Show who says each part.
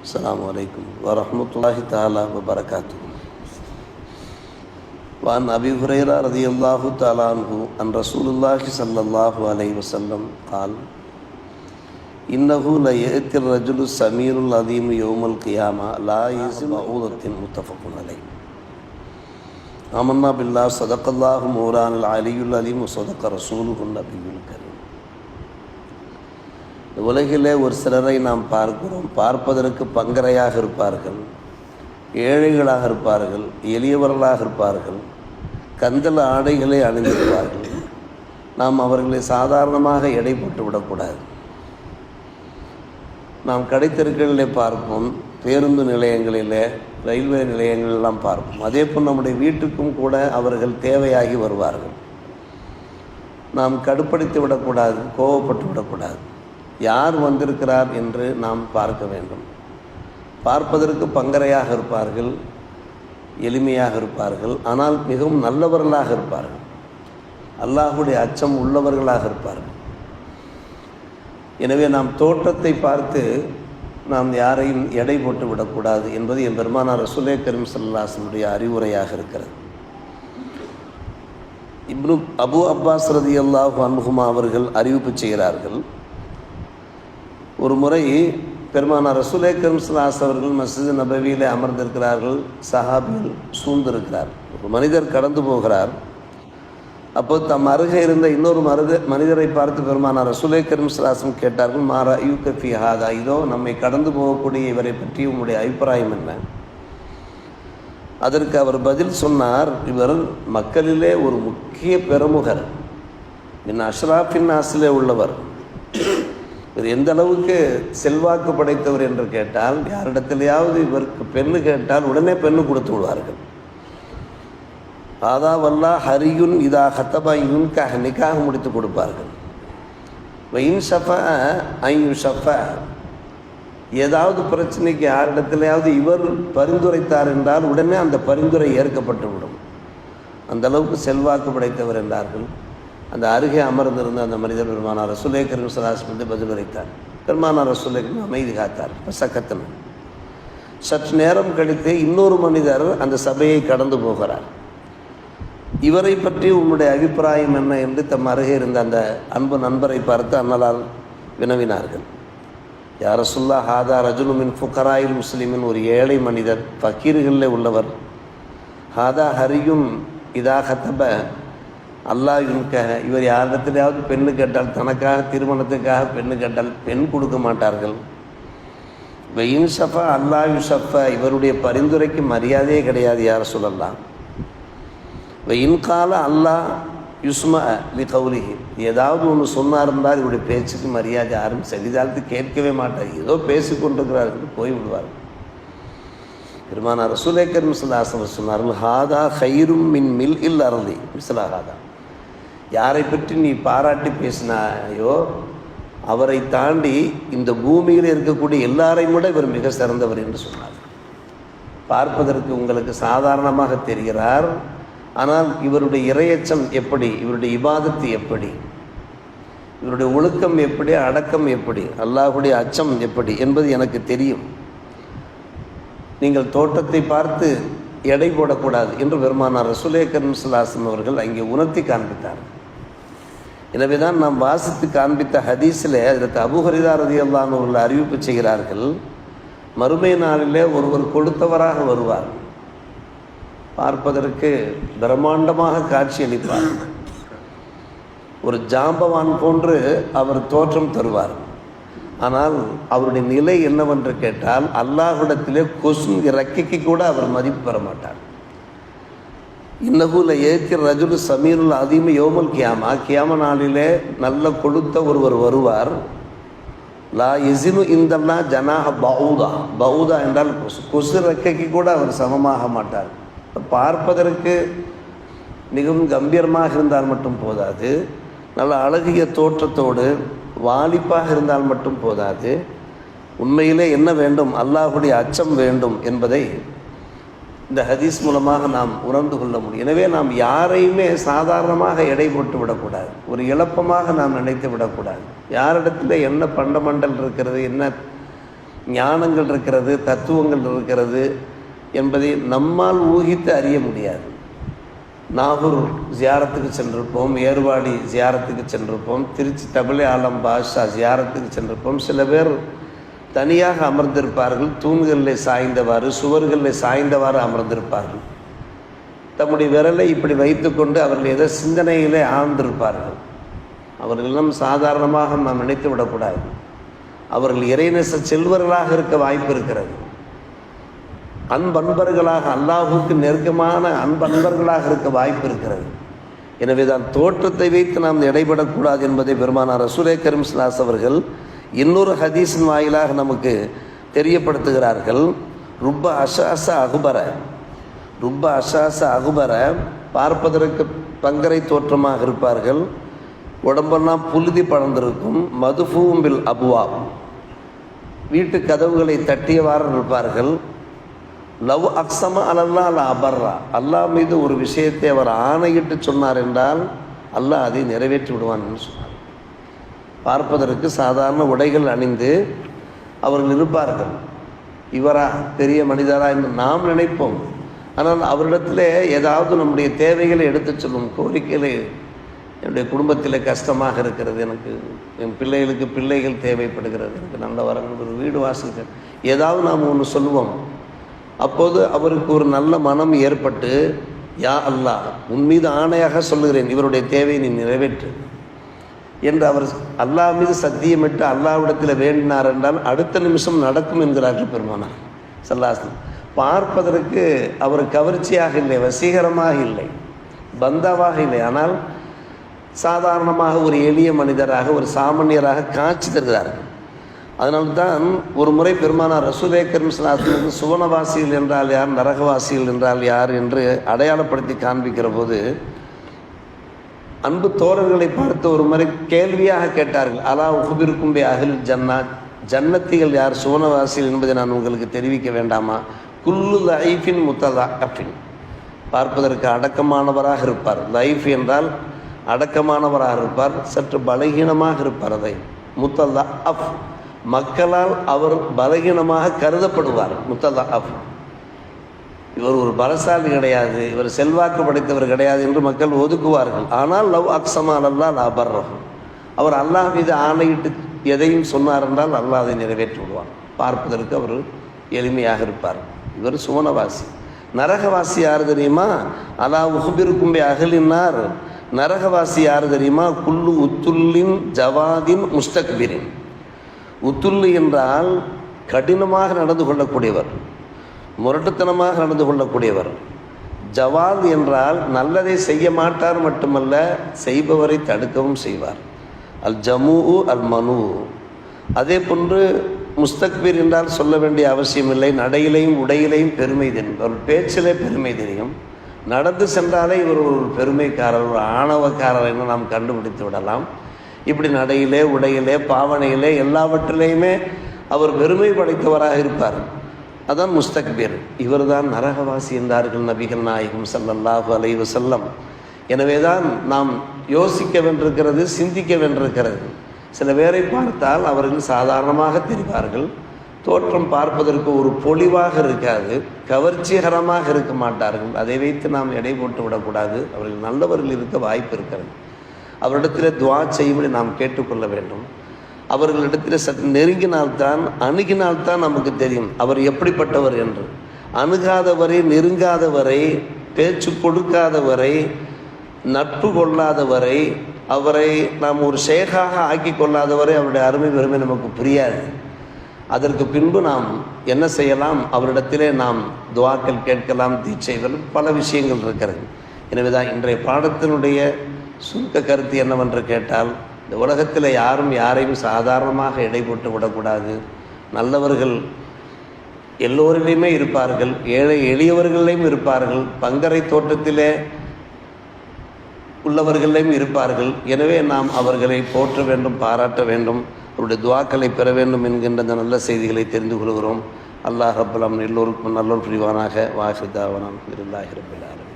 Speaker 1: السلام عليكم ورحمة الله تعالى وبركاته. وعن أبي هريرة رضي الله تعالى عنه أن رسول الله صلى الله عليه وسلم قال إنه لا يأتي الرجل السمير العظيم يوم القيامة لا يزم عودة متفق عليه. آمنا بالله صدق الله موران العلي العليم وصدق رسوله النبي الكريم. உலகிலே ஒரு சிலரை நாம் பார்க்கிறோம். பார்ப்பதற்கு பங்கரையாக இருப்பார்கள் ஏழைகளாக இருப்பார்கள் எளியவர்களாக இருப்பார்கள் கந்தல ஆடைகளை அணிந்திருப்பார்கள். நாம் அவர்களை சாதாரணமாக எடை போட்டு விடக்கூடாது. நாம் கடைத்தெருக்களிலே பார்ப்போம் பேருந்து நிலையங்களிலே ரயில்வே நிலையங்களெல்லாம் பார்ப்போம். அதே போல் நம்முடைய வீட்டுக்கும் கூட அவர்கள் தேவையாகி வருவார்கள். நாம் கடுப்படுத்தி விடக்கூடாது கோவப்பட்டு விடக்கூடாது. யார் வந்திருக்கிறார் என்று நாம் பார்க்க வேண்டும். பார்ப்பதற்கு பங்கரையாக இருப்பார்கள் எளிமையாக இருப்பார்கள் ஆனால் மிகவும் நல்லவர்களாக இருப்பார்கள். அல்லாஹுடைய அச்சம் உள்ளவர்களாக இருப்பார்கள். எனவே நாம் தோற்றத்தை பார்த்து நாம் யாரையும் எடை போட்டு விடக்கூடாது என்பது என் பெருமானார் ரசுலே கரீம் சல்லாசனுடைய அறிவுரையாக இருக்கிறது. இப்னு அபு அப்பாஸ் ரதி அல்லாஹ் அன்ஹுமா அவர்கள் அறிவிப்பு செய்கிறார்கள் ஒரு முறை பெருமானார் ரசூலே கரீம்ஸ்லாஸ் அவர்கள் மஸ்ஜித் நபவியில் அமர்ந்திருக்கிறார்கள். சஹாபியில் சூழ்ந்திருக்கிறார். ஒரு மனிதர் கடந்து போகிறார். அப்போ தம் அருகே இருந்த இன்னொரு மருத மனிதரை பார்த்து பெருமானார் ரசூலே கரீம்ஸ்லாசம் கேட்டார்கள் மாறா யூ கஃபி ஹாதா? இதோ நம்மை கடந்து போகக்கூடிய இவரை பற்றி உங்களுடைய அபிப்பிராயம் என்ன? அதற்கு அவர் பதில் சொன்னார் இவர் மக்களிலே ஒரு முக்கிய பெருமுகர். மின் அஷ்ராஃபின் நாசிலே உள்ளவர். இவர் எந்த அளவுக்கு செல்வாக்கு படைத்தவர் என்று கேட்டால் யாரிடத்திலேயாவது இவருக்கு பெண்ணு கேட்டால் உடனே பெண்ணு கொடுத்து விடுவார்கள். ஆதா ஹரியுன் இதா ஹத்தபா யுன்காக நிக்காக முடித்து கொடுப்பார்கள். வெயின் ஷஃப ஐயு ஷஃப ஏதாவது பிரச்சனைக்கு யாரிடத்திலேயாவது இவர் பரிந்துரைத்தார் என்றால் உடனே அந்த பரிந்துரை ஏற்கப்பட்டு விடும் அந்த அளவுக்கு செல்வாக்கு படைத்தவர் என்றார்கள். அந்த அருகே அமர்ந்திருந்த அந்த மனிதர் பெருமானார் ரசுலே கரீம் சலாஸ் வந்து பதில் உரைத்தார் பெருமானார் ரசுலே அமைதி காத்தார். சக்கத்தன் சற்று நேரம் கழித்து இன்னொரு மனிதர் அந்த சபையை கடந்து போகிறார். இவரை பற்றி உன்னுடைய அபிப்பிராயம் என்ன என்று தம் அருகே இருந்த அந்த அன்பு நண்பரை பார்த்து அன்னலால் வினவினார்கள். யார சொல்லா ஹாதா ரஜுலுமின் ஃபுக்கராயில் முஸ்லிமின் ஒரு ஏழை மனிதர் ஃபக்கீர்களில் உள்ளவர். ஹாதா ஹரியும் இதாக ஹத்தப அல்லாஹ் இவர் யாரிடத்திலாவது பெண்ணு கேட்டால் தனக்காக திருமணத்துக்காக பெண்ணு கேட்டால் பெண் கொடுக்க மாட்டார்கள். வெயின் ஷஃபா அல்லா யுஷஃபா இவருடைய பரிந்துரைக்கு மரியாதையே கிடையாது யார் சொல்லலாம்? வெயின் கால அல்லாஹ் யுஸ்மா லி கௌலிஹி ஏதாவது ஒன்று சொன்னா இருந்தால் இவருடைய பேச்சுக்கு மரியாதை யாரும் செவிதாலத்து கேட்கவே மாட்டார். ஏதோ பேசி கொண்டிருக்கிறார்கள் போய் விடுவார் பெருமானார் ரசூலேக்கர் மிஸ்லாசன் சொன்னார்கள் ஹாதா ஹைரும் மின் மில் இல் அருந்தி மிஸ்லா ஹாதா. யாரை பற்றி நீ பாராட்டி பேசினாயோ அவரை தாண்டி இந்த பூமியில் இருக்கக்கூடிய எல்லாரையும் விட இவர் மிக சிறந்தவர் என்று சொன்னார். பார்ப்பதற்கு உங்களுக்கு சாதாரணமாக தெரிகிறார். ஆனால் இவருடைய இரையச்சம் எப்படி இவருடைய இபாதத்து எப்படி இவருடைய ஒழுக்கம் எப்படி அடக்கம் எப்படி அல்லாஹுடைய அச்சம் எப்படி என்பது எனக்கு தெரியும். நீங்கள் தோட்டத்தை பார்த்து எடை போடக்கூடாது என்று பெருமானார் ரசுலே கரம்சலாசன் அவர்கள் அங்கே உணர்த்தி காண்பித்தார்கள். எனவே தான் நாம் வாசித்து காண்பித்த ஹதீஸில் அதற்கு அபுஹரிதா ரதி அல்லான்னு அறிவிப்பு செய்கிறார்கள் மறுமை நாளிலே ஒருவர் கொடுத்தவராக வருவார். பார்ப்பதற்கு பிரம்மாண்டமாக காட்சியளிப்பார் ஒரு ஜாம்பவான் போன்று அவர் தோற்றம் தருவார். ஆனால் அவருடைய நிலை என்னவென்று கேட்டால் அல்லாஹ்விடத்திலே கொசு இறக்கைக்கு கூட அவர் மதிப்பு பெற மாட்டார். இன்னகுல ஏத்தி ரஜுனு சமீருல் அதிம யோமல் கியாமா. கியாம நாளிலே நல்ல கொடுத்த ஒருவர் வருவார். லா எசினு இந்தல்லா ஜனாக பவுதா பவுதா என்றால் கொசு கொசு ரெக்கைக்கு கூட அவர் சமமாக மாட்டார். பார்ப்பதற்கு மிகவும் கம்பீரமாக இருந்தால் மட்டும் போதாது. நல்ல அழகிய தோற்றத்தோடு வாலிப்பாக இருந்தால் மட்டும் போதாது. உண்மையிலே என்ன வேண்டும்? அல்லாஹுடைய அச்சம் வேண்டும் என்பதை இந்த ஹதீஸ் மூலமாக நாம் உணர்ந்து கொள்ள முடியும். எனவே நாம் யாரையுமே சாதாரணமாக எடை போட்டு விடக்கூடாது. ஒரு இழப்பமாக நாம் நினைத்து விடக்கூடாது. யாரிடத்துல என்ன பண்டமண்டல் இருக்கிறது என்ன ஞானங்கள் இருக்கிறது தத்துவங்கள் இருக்கிறது என்பதை நம்மால் ஊகித்து அறிய முடியாது. நாகூர் ஜியாரத்துக்கு சென்றிருப்போம் ஏர்வாடி ஜியாரத்துக்கு சென்றிருப்போம் திருச்சி தபிலே ஆலம் பாஷா ஜியாரத்துக்கு சென்றிருப்போம். சில பேர் தனியாக அமர்ந்திருப்பார்கள் தூண்களில் சாய்ந்தவாறு சுவர்களில் சாய்ந்தவாறு அமர்ந்திருப்பார்கள். தம்முடைய விரலை இப்படி வைத்துக்கொண்டு அவர்கள் ஏதோ சிந்தனையிலே ஆழ்ந்திருப்பார்கள். அவர்களெல்லாம் சாதாரணமாக நாம் நினைத்து விடக்கூடாது. அவர்கள் இறைநேச செல்வர்களாக இருக்க வாய்ப்பு இருக்கிறது. அன்பன்பர்களாக அல்லாஹுக்கு நெருக்கமான அன்பன்பர்களாக இருக்க வாய்ப்பு இருக்கிறது. எனவே தான் தோற்றத்தை வைத்து நாம் இடைபடக்கூடாது என்பதை பெருமானார் ரசூலே கரிம்ஸ்லாஸ் அவர்கள் இன்னொரு ஹதீஸின் வாயிலாக நமக்கு தெரியப்படுத்துகிறார்கள். ரொம்ப அசாச அகுபர. ரொம்ப அசாச அகுபர பார்ப்பதற்கு பங்கரை தோற்றமாக இருப்பார்கள். உடம்பெல்லாம் புழுதி பழந்திருக்கும் மதுபூம்பில் அபுவா. வீட்டு கதவுகளை தட்டியவாறு இருப்பார்கள் லவ் அக்ஸம அலல்லா அல்ல அபர்ரா. அல்லாஹ் மீது ஒரு விஷயத்தை அவர் ஆணையிட்டு சொன்னார் என்றால் அல்லாஹ் அதை நிறைவேற்றி விடுவான் என்று சொன்னார். பார்ப்பதற்கு சாதாரண உடைகள் அணிந்து அவர்கள் இருப்பார்கள். இவரா பெரிய மனிதரா என்று நாம் நினைப்போம். ஆனால் அவரிடத்தில் ஏதாவது நம்முடைய தேவைகளை எடுத்துச் சொல்லும் கோரிக்கைகளை என்னுடைய குடும்பத்தில் கஷ்டமாக இருக்கிறது. எனக்கு என் பிள்ளைகளுக்கு பிள்ளைகள் தேவைப்படுகிறது. எனக்கு நல்ல வரங்கள் ஒரு வீடு வாசல் ஏதாவது நாம் ஒன்று சொல்லுவோம். அப்போது அவருக்கு ஒரு நல்ல மனம் ஏற்பட்டு யா அல்லாஹ் உன் மீது ஆணையாக சொல்லுகிறேன். இவருடைய தேவையை நீ நிறைவேற்று. என்று அவர் அல்லாஹ் மீது சத்தியமிட்டு அல்லாவிடத்தில் வேண்டினார் என்றால் அடுத்த நிமிஷம் நடக்கும் என்கிறார்கள் பெருமானார். சல்லாசன் பார்ப்பதற்கு அவர் கவர்ச்சியாக இல்லை வசீகரமாக இல்லை பந்தாவாக இல்லை. ஆனால் சாதாரணமாக ஒரு எளிய மனிதராக ஒரு சாமானியராக காட்சி தருகிறார்கள். அதனால்தான் ஒரு முறை பெருமானார் ரசூலேக்கரும் சிலாசனுக்கு சுவனவாசிகள் என்றால் யார் நரகவாசிகள் என்றால் யார் என்று அடையாளப்படுத்தி காண்பிக்கிற போது அன்பு தோழர்களை பார்த்து ஒரு முறை கேள்வியாக கேட்டார்கள் அலா உகுபிருக்கும் பே அகில் ஜன்னா ஜன்னத்திகள் யார்? சுவனவாசிகள் என்பதை நான் உங்களுக்கு தெரிவிக்க வேண்டாமா? குல்லு லைஃபின் முத்ததா அஃபின் பார்ப்பதற்கு அடக்கமானவராக இருப்பார். லைஃப் என்றால் அடக்கமானவராக இருப்பார் சற்று பலகீனமாக இருப்பார் அதை. முத்தல்லா அஃப் மக்களால் அவர் பலகீனமாக கருதப்படுவார். முத்தல்லா அஃப் இவர் ஒரு பலசாலி கிடையாது இவர் செல்வாக்கு படைத்தவர் கிடையாது என்று மக்கள் ஒதுக்குவார்கள். ஆனால் லவ் அக்ஸமா அல்லா லாபர்ரம் அவர் அல்லாஹ் மீது ஆணையிட்டு எதையும் சொன்னார் என்றால் அல்லாஹ் அதை நிறைவேற்றி விடுவார் பார்ப்பதற்கு அவர் எளிமையாக இருப்பார். இவர் சுவனவாசி. நரகவாசி யார் தெரியுமா? அலா உகுபிருக்கும்பே அகலினார் நரகவாசி யார் தெரியுமா? குல்லு உத்துல்லின் ஜவாதின் முஸ்தக்பிரின். உத்துல்லு என்றால் கடினமாக நடந்து கொள்ளக்கூடியவர். முரட்டுத்தனமாக நடந்து கொள்ளக்கூடியவர். ஜவால் என்றால் நல்லதை செய்ய மாட்டார் மட்டுமல்ல செய்பவரை தடுக்கவும் செய்வார். அல் ஜமு அல் மனு. அதே போன்று முஸ்தக்பீர் என்றால் சொல்ல வேண்டிய அவசியமில்லை. நடையிலையும் உடையிலையும் பெருமை தெரியும் அவர் பேச்சிலே பெருமை தெரியும். நடந்து சென்றாலே இவர் ஒரு பெருமைக்காரர் ஒரு ஆணவக்காரர் என்று நாம் கண்டுபிடித்து விடலாம். இப்படி நடையிலே உடையிலே பாவனையிலே எல்லாவற்றிலேயுமே அவர் பெருமை படைத்தவராக இருப்பார். அதான் முஸ்தக்பிர். இவர் தான் நரகவாசி என்றார்கள் நபிகள் நாயகம் சல்லல்லாஹு அலைஹி செல்லம் எனவே தான் நாம் யோசிக்க வென்றிருக்கிறது சிந்திக்க வென்றிருக்கிறது. சில பேரை பார்த்தால் அவர்கள் சாதாரணமாக தெரிவார்கள். தோற்றம் பார்ப்பதற்கு ஒரு பொலிவாக இருக்காது கவர்ச்சிகரமாக இருக்க மாட்டார்கள். அதை வைத்து நாம் எடை போட்டு விடக்கூடாது. அவர்கள் நல்லவர்கள் இருக்க வாய்ப்பு இருக்கிறது. அவரிடத்தில் துவா செய்யும்படி நாம் கேட்டுக்கொள்ள வேண்டும். அவர்களிடத்தில் சற்று நெருங்கினால்தான் அணுகினால்தான் நமக்கு தெரியும் அவர் எப்படிப்பட்டவர் என்று. அணுகாதவரை நெருங்காதவரை பேச்சு கொடுக்காதவரை நட்பு கொள்ளாதவரை அவரை நாம் ஒரு ஷேகாக ஆக்கி கொள்ளாதவரை அவருடைய அருமை பெருமை நமக்கு புரியாது. அதற்கு பின்பு நாம் என்ன செய்யலாம்? அவரிடத்திலே நாம் துவாக்கள் கேட்கலாம் தீட்சைகள் பல விஷயங்கள் இருக்கிறது. எனவே தான் இன்றைய பாடத்தினுடைய சுருக்க கருத்து என்னவென்று கேட்டால் இந்த உலகத்தில் யாரும் யாரையும் சாதாரணமாக இடைப்பட்டு விடக்கூடாது. நல்லவர்கள் எல்லோரிலையுமே இருப்பார்கள். ஏழை எளியவர்களையும் இருப்பார்கள். பங்கரை தோட்டத்திலே உள்ளவர்களிலும் இருப்பார்கள். எனவே நாம் அவர்களை போற்ற வேண்டும் பாராட்ட வேண்டும் அவருடைய துவாக்களை பெற வேண்டும் என்கின்ற அந்த நல்ல செய்திகளை தெரிந்து கொள்கிறோம். அல்லாஹ் ரபுல்லாம் எல்லோருக்கும் நல்லோர் புரிவானாக. வாஹிதாவனம் இல்லாஹி ரபில்